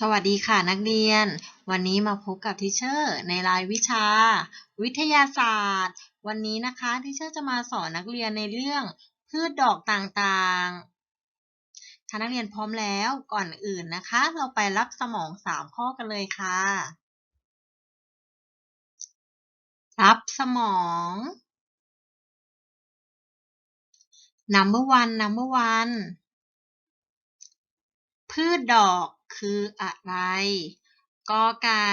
สวัสดีค่ะนักเรียน วันนี้มาพบกับทิเชอร์ในรายวิชา วิทยาศาสตร์ วันนี้นะคะทิเชอร์จะมาสอนนักเรียนในเรื่องพืชดอกต่างๆ ถ้านักเรียนพร้อมแล้วก่อนอื่นนะคะ เราไปรับสมองสามข้อกันเลยค่ะ รับสมอง number one number one พืชดอก คืออะไรกอไก่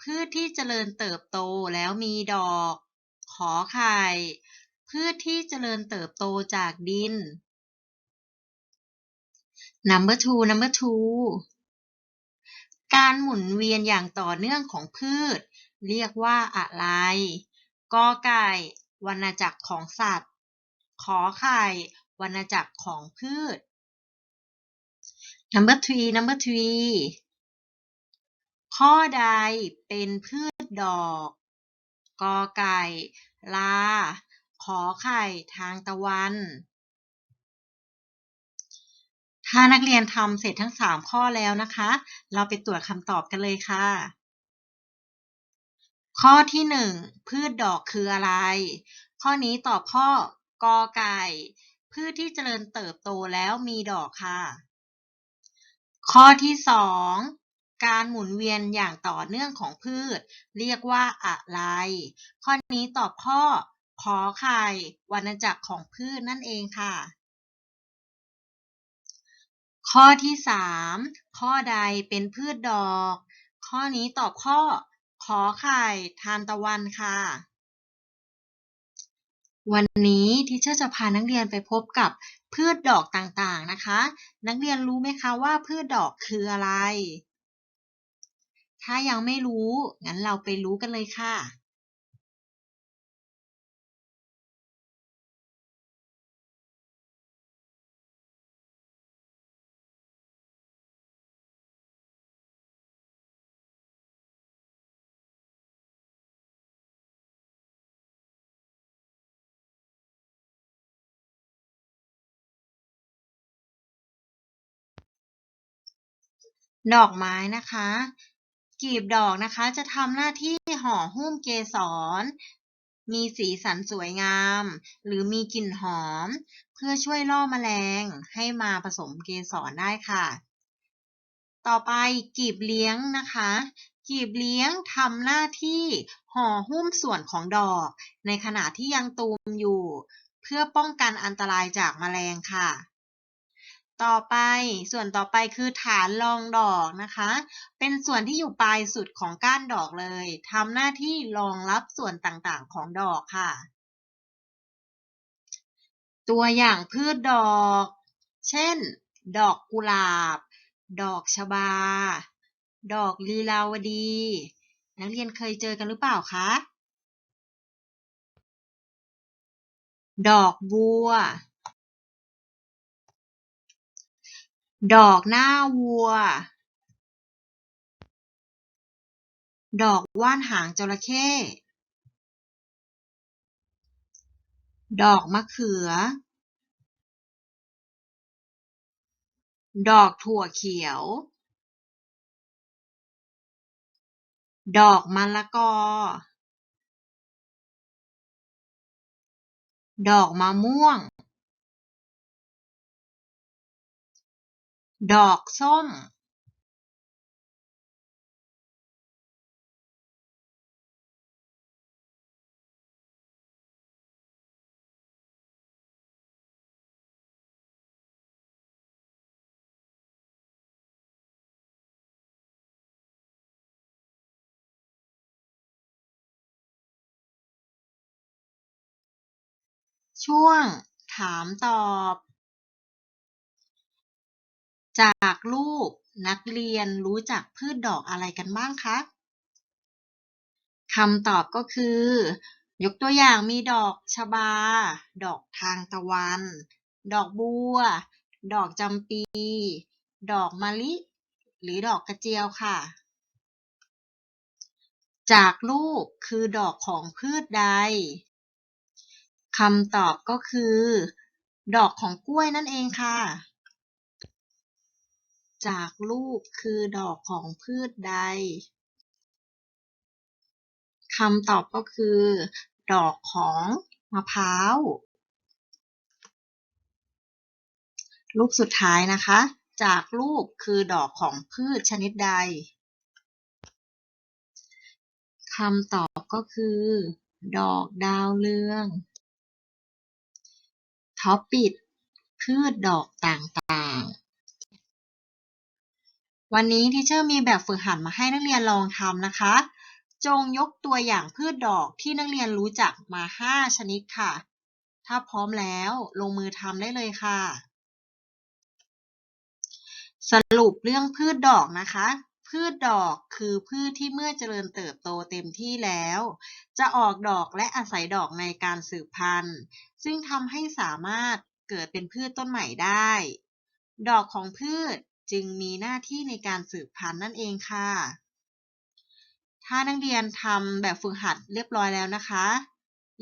พืชที่เจริญเติบโตแล้วมีดอก ขอไข่ พืชที่เจริญเติบโตจากดิน number two number two การหมุนเวียนอย่างต่อเนื่องของพืช เรียกว่าอะไรกอไก่วรรณจักรของสัตว์ ขอไข่วรรณจักรของพืช number three number three ข้อใดเป็นพืชดอก กอไก่ ลา ขอไข่ทางตะวัน ถ้านักเรียนทำเสร็จทั้ง 3 ข้อแล้วนะคะ เราไปตรวจคำตอบกันเลยค่ะ ข้อที่ 1 พืชดอกคืออะไร ข้อนี้ตอบข้อกอไก่ พืชที่เจริญเติบโตแล้วมีดอกค่ะ ข้อที่2การหมุนเวียนอย่างต่อเนื่องของพืช เรียกว่าอะไร ข้อนี้ตอบข้อขอไข่วรรณจักรของพืชนั่นเองค่ะ ข้อที่3ข้อใดเป็นพืชดอก ข้อนี้ตอบข้อ ขอไข่ทานตะวันค่ะ วันนี้ทิเชอร์จะพานักเรียนไปพบกับ พืชดอกต่างๆนะคะ นักเรียนรู้ไหมคะว่าพืชดอกคืออะไร ถ้ายังไม่รู้ งั้นเราไปรู้กันเลยค่ะ ดอกไม้นะคะกลีบดอกนะคะจะทำหน้าที่ห่อหุ้มเกสร มีสีสันสวยงาม หรือมีกลิ่นหอม เพื่อช่วยล่อแมลงให้มาผสมเกสรได้ค่ะ ต่อไปกลีบเลี้ยงนะคะกลีบเลี้ยงทำหน้าที่ห่อหุ้มส่วนของดอก ในขณะที่ยังตูมอยู่ เพื่อป้องกันอันตรายจากแมลงค่ะ ต่อไปส่วนต่อไปคือฐานรองดอกนะคะ เป็นส่วนที่อยู่ปลายสุดของก้านดอกเลยทำหน้าที่รองรับส่วนต่างๆของดอกค่ะ ตัวอย่างพืชดอก เช่น ดอกกุหลาบ ดอกชบา ดอกลีลาวดี นักเรียนเคยเจอกันหรือเปล่าคะ ดอกบัว ดอกหน้าวัว ดอกว่านหางจระเข้ ดอกมะเขือ ดอกถั่วเขียว ดอกมะละกอ ดอกมะม่วง ดอกส้มช่วงถามตอบ จากรูปนักเรียนรู้จักพืชดอกอะไรกันบ้างคะคำตอบก็คือ ยกตัวอย่างมีดอกชบา ดอกทางตะวัน ดอกบัว ดอกจำปี ดอกมะลิ หรือดอกกระเจียวค่ะ จากรูปคือดอกของพืชใดคำตอบก็คือ ดอกของกล้วยนั่นเองค่ะ จากรูปคือดอกของพืชใดคำตอบก็คือ ดอกของมะพร้าวรูปสุดท้ายนะคะ จากรูปคือดอกของพืชชนิดใดคำตอบก็คือ ดอกดาวเรือง ท็อปปิด พืชดอกต่างๆ วันนี้ทีเชอร์มีแบบฝึกหัดมาให้นักเรียนลองทำนะคะ จงยกตัวอย่างพืชดอกที่นักเรียนรู้จักมา 5 ชนิดค่ะ ถ้าพร้อมแล้วลงมือทำได้เลยค่ะ สรุปเรื่องพืชดอกนะคะ พืชดอกคือพืชที่เมื่อเจริญเติบโตเต็มที่แล้ว จะออกดอกและอาศัยดอกในการสืบพันธุ์ ซึ่งทำให้สามารถเกิดเป็นพืชต้นใหม่ได้ ดอกของพืช จึงมีหน้าที่ในการสืบพันธุ์นั่นเองค่ะ ถ้านักเรียนทำแบบฝึกหัดเรียบร้อยแล้วนะคะ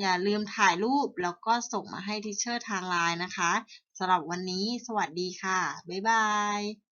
อย่าลืมถ่ายรูปแล้วก็ส่งมาให้ทิเชอร์ทางไลน์นะคะสำหรับวันนี้ สวัสดีค่ะ บ๊ายบาย